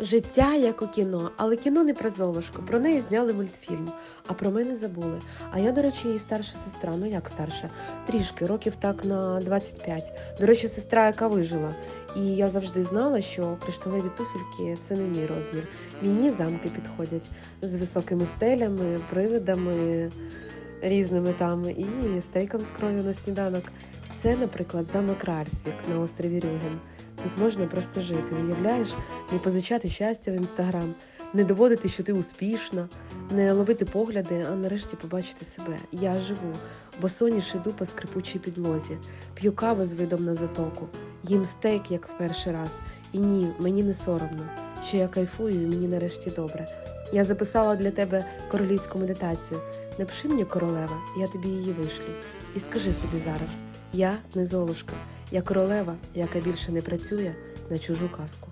Життя як у кіно, але кіно не про Золушку. Про неї зняли мультфільм, а про мене забули. А я, до речі, її старша сестра. Ну як старша? Трішки, років так на 25. До речі, сестра, яка вижила. І я завжди знала, що кришталеві туфельки це не мій розмір. Мені замки підходять з високими стелями, привидами різними там і стейком з кров'ю на сніданок. Це, наприклад, замок Ральсвік на острові Рюген. Тут можна просто жити, уявляєш, не позичати щастя в інстаграм, не доводити, що ти успішна, не ловити погляди, а нарешті побачити себе. Я живу, бо соніш іду по скрипучій підлозі, п'ю каву з видом на затоку, їм стейк, як в перший раз. І ні, мені не соромно, що я кайфую і мені нарешті добре. Я записала для тебе королівську медитацію. Напиши мені королева, я тобі її вишлю. І скажи собі зараз: я не золушка, я королева, яка більше не працює на чужу казку.